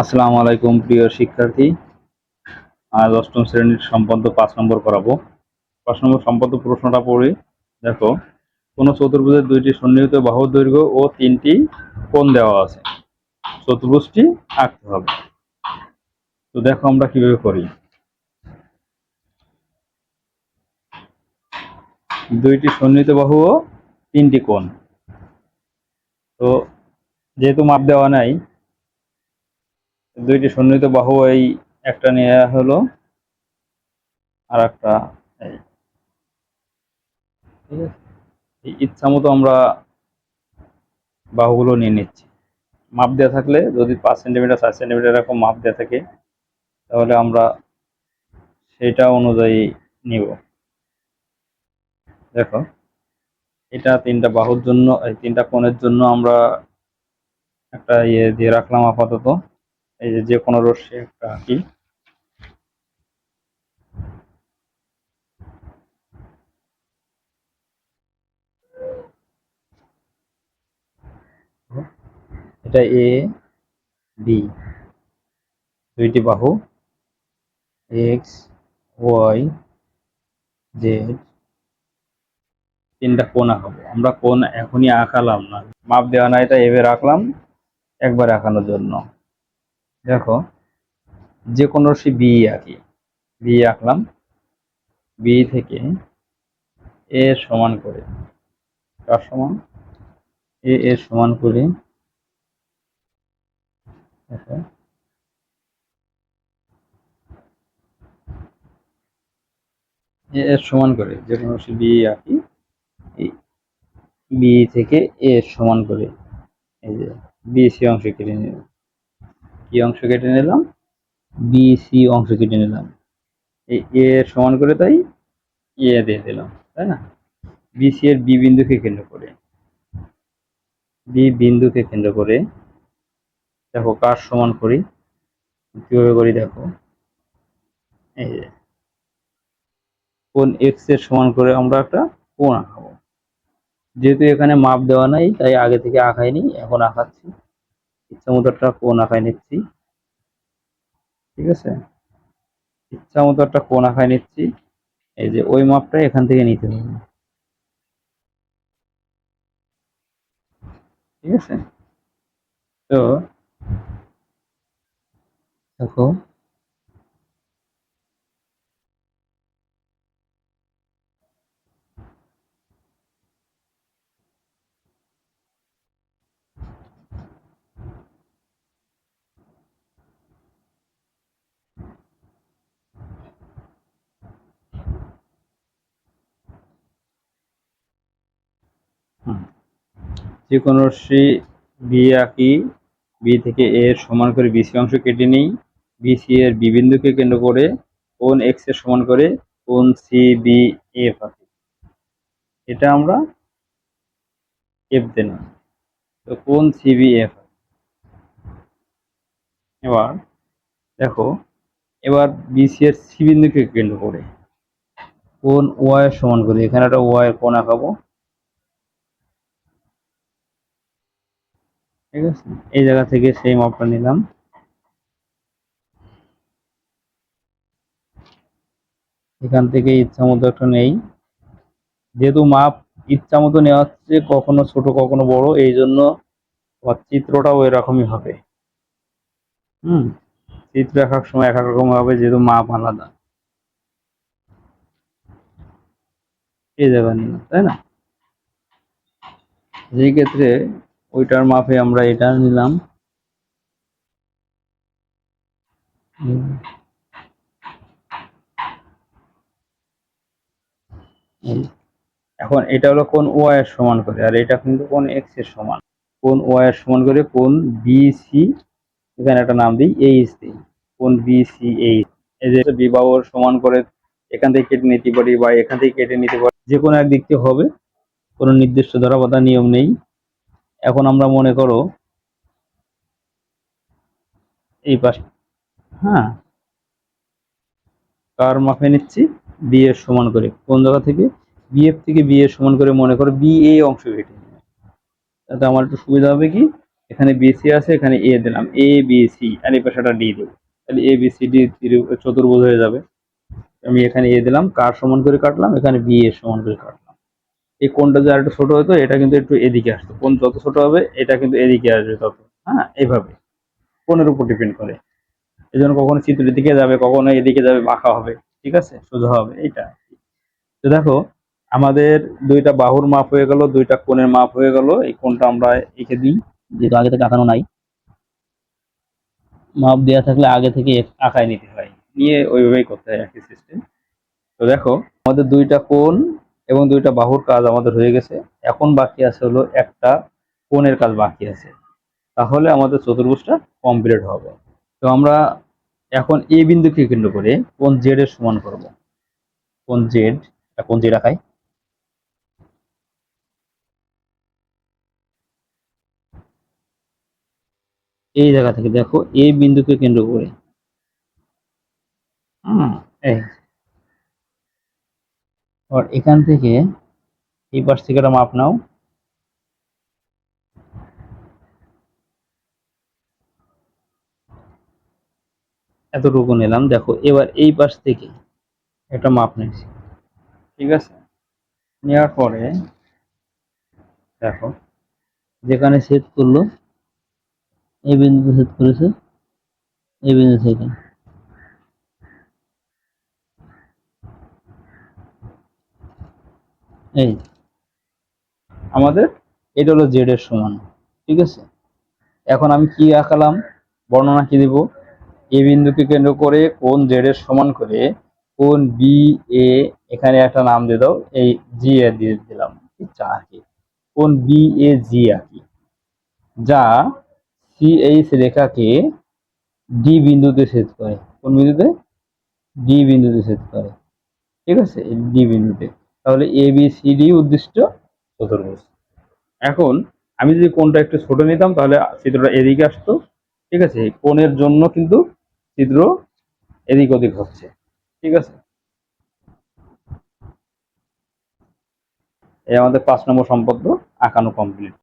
আসসালামু আলাইকুম, প্রিয় শিক্ষার্থী। আজ অষ্টম শ্রেণির সম্পদ পাঁচ নম্বর করাবো পাঁচ নম্বর সম্পদ প্রশ্নটা পড়ে। দেখো, কোন চতুর্ভুজের দুইটি সন্নিহিত বাহু দৈর্ঘ্য ও তিনটি কোণ দেওয়া আছে। চতুর্ভুজটি আঁকতে হবে। তো দেখো আমরা কীভাবে করি। দুইটি সন্নিহিত বাহু ও তিনটি কোণ। তো যেহেতু মাপ দেওয়া নাই দুইটি সন্নিহিত বাহু এই একটা নেওয়া হলো আর একটা এই ইচ্ছা মতো আমরা বাহুগুলো নিয়ে নিচ্ছি। মাপ দেওয়া থাকলে যদি পাঁচ সেন্টিমিটার, চার সেন্টিমিটার এরকম মাপ দেওয়া থাকে, তাহলে আমরা সেটা অনুযায়ী নিব। দেখো, এটা তিনটা বাহুর জন্য, এই তিনটা কোণের জন্য আমরা একটা ইয়ে দিয়ে রাখলাম আপাতত। এই যে কোনো রশ্মি একটা আঁকি এটা এ বি দুইটি বাহু। এক্স ওয়াই জেড তিনটা কোণ আঁকাবো। আমরা কোণ এখনই আঁকালাম না। মাপ দেওয়া নাই তাই এভাবে রাখলাম, একবার আঁকানোর জন্য। দেখো যে কোনো রশ্মি বি আঁকি। বি আঁকলাম। বি থেকে এ সমান করে। কার সমান? এ এর সমান করে। দেখো। এ এর সমান করে যে কোনো রশ্মি বি আঁকি বি থেকে এ সমান করে। এই যে বি সি অংশ কেটে নিলাম। কি অংশ কেটে নিলাম? বি সি অংশ কেটে নিলাম। এই এ সমান করে তাই এ দিয়ে দিলাম, তাই না? বি সি এর বি বিন্দুকে কেন্দ্র করে। বি বিন্দুকে কেন্দ্র করে দেখো কার সমান করি? কীভাবে করি দেখো? এই যে কোন এক্সের সমান করে আমরা একটা কোণ আঁকাবো। যেহেতু এখানে মাপ দেওয়া নাই, তাই আগে থেকে আঁকাইনি, এখন আঁকাচ্ছি। ইচ্ছা মতো একটা কোন আঁকায় নিচ্ছি। ঠিক আছে? ইচ্ছা মতো একটা কোন আঁকায় নিচ্ছি। এই যে ওই মাপটা এখান থেকে নিতে হবে। ঠিক আছে? তো দেখো হুম। যে কোনো রশ্মি বি আঁকি বি থেকে এ এর সমান করে বিসি অংশ কেটে নিই। বিসি এর বি বিন্দুকে কেন্দ্র করে কোন এক্সের সমান করে কোন সি বি এফ আঁকি এটা আমরা এফ দিলাম তো কোন সি বি এফ এবার দেখো, এবার বিসি এর সি বিন্দুকে কেন্দ্র করে কোন ওয়াই সমান করে। এখানে একটা ওয়াই কোণ আঁকাবো। ঠিক আছে? এই জায়গা থেকে সেই মাপটা নিলাম। এখান থেকে ইচ্ছা মতো একটা নেই। যেহেতু মাপ ইচ্ছা মতো নেওয়া হচ্ছে কখনো ছোট, কখনো বড়, এই জন্য চিত্রটাও এরকমই হবে। হুম? চিত্র এক এক সময় এক এক রকম হবে, যেহেতু মাপ আলাদা। এই জায়গা নিলাম, তাই না? যেই ক্ষেত্রে ওইটার মাপে আমরা এটা নিলাম। এখন এটা হলো কোন ওয়াই এর সমান করে, আর এটা কিন্তু কোন এক্সের সমান। কোন ওয়াই এর সমান করে কোন বিসি এখানে একটা নাম দিই এইচ দিই কোন বিসি এইচ এই যে বিবাহর সমান করে, এখান থেকে কেটে নিতে পারি বা এখান থেকে কেটে নিতে পারি যে কোনো এক দিক থেকে হবে। কোনো নির্দিষ্ট ধরাবাধা নিয়ম নেই। এখন আমরা মনে করো এই পাশ হ্যাঁ কার মাপে নিচ্ছি? বি এর সমান করে, কোন জায়গা থেকে? বি এফ থেকে বি এর সমান করে মনে করো বি এ অংশ কেটে তাতে আমার একটু সুবিধা হবে কি? এখানে বিসি আছে, এখানে এ দিলাম। এ বি সি আর এই পাশাটা ডি দেবো। তাহলে এ বি সি ডি চতুর্ভুজ হয়ে যাবে। আমি এখানে এ দিলাম, কার সমান করে কাটলাম? এখানে বি এর সমান করে কাটলাম। এই কোনটা যে আরেকটু ছোট হতো, এটা কিন্তু একটু এদিকে আসতো। কোন যত ছোট হবে, এটা কিন্তু এদিকে আসবে তত। হ্যাঁ এইভাবে। কোনের উপর ডিপেন্ড করে। এই জন্য কখনো চিত্রের দিকে যাবে, কখনো এদিকে যাবে, বাঁকা হবে। ঠিক আছে? সোজা হবে, এইটা। তো দেখো, আমাদের দুইটা বাহুর মাপ হয়ে গেল, দুইটা কোণের মাপ হয়ে গেল। এই কোণটা আমরা এঁকে দিই। যেহেতু আগে থেকে আঁকানো নাই। মাপ দেওয়া থাকলে আগে থেকে আঁকায় নিতে হয়। নিয়ে ওইভাবেই করতে হয় একই সিস্টেম তো দেখো, আমাদের দুইটা কোণ এবং দুইটা বাহুর কাজ আমাদের হয়ে গেছে। এখন বাকি আছে হলো একটা কোণের কাজ বাকি আছে। তাহলে আমাদের চতুর্ভুজটা কমপ্লিট হবে। তো আমরা এখন এ বিন্দুকে কেন্দ্র করে কোন জেড এর সমান করব। কোন জেড কোন জেড আঁকায় এই জায়গা থেকে দেখো এ বিন্দুকে কেন্দ্র করে। হুম, এই আর এখান থেকে এই পাশ থেকে একটা মাপ নাও। এতটুকু নিলাম। দেখো, এবার এই পাশ থেকে একটা মাপ নিয়েছি। ঠিক আছে? নেওয়ার পরে, দেখো, যেখানে সেট করল, এই বিন্দুতে সেট করেছে, এই বিন্দু থেকে এই আমাদের এটা হলো জেড এর সমান, ঠিক আছে? এখন আমি কি আঁকালাম? বর্ণনা কি দিব? এ বিন্দুকে কেন্দ্র করে কোন জেড এর সমান করে কোন বি এ এখানে একটা নাম দিয়ে দাও, এই জি এ দিয়ে দিলাম চা আঁকি। কোন বি এ জি আঁকি। যা সিএইচ রেখাকে ডি বিন্দুতে ছেদ করে। কোন বিন্দুতে? ডি বিন্দুতে ছেদ করে। ঠিক আছে? ডি বিন্দুতে। তাহলে এ বি সি ডি উদ্দিষ্ট চতুর্ভুজ। এখন আমি যদি কোনটা একটু ছোট নিতাম, তাহলে চিত্রটা এদিকে আসতো, ঠিক আছে? কোণের জন্য কিন্তু চিত্র এদিক ওদিক হচ্ছে, ঠিক আছে? এই আমাদের পাঁচ নম্বর সম্পদ, আঁকানো কমপ্লিট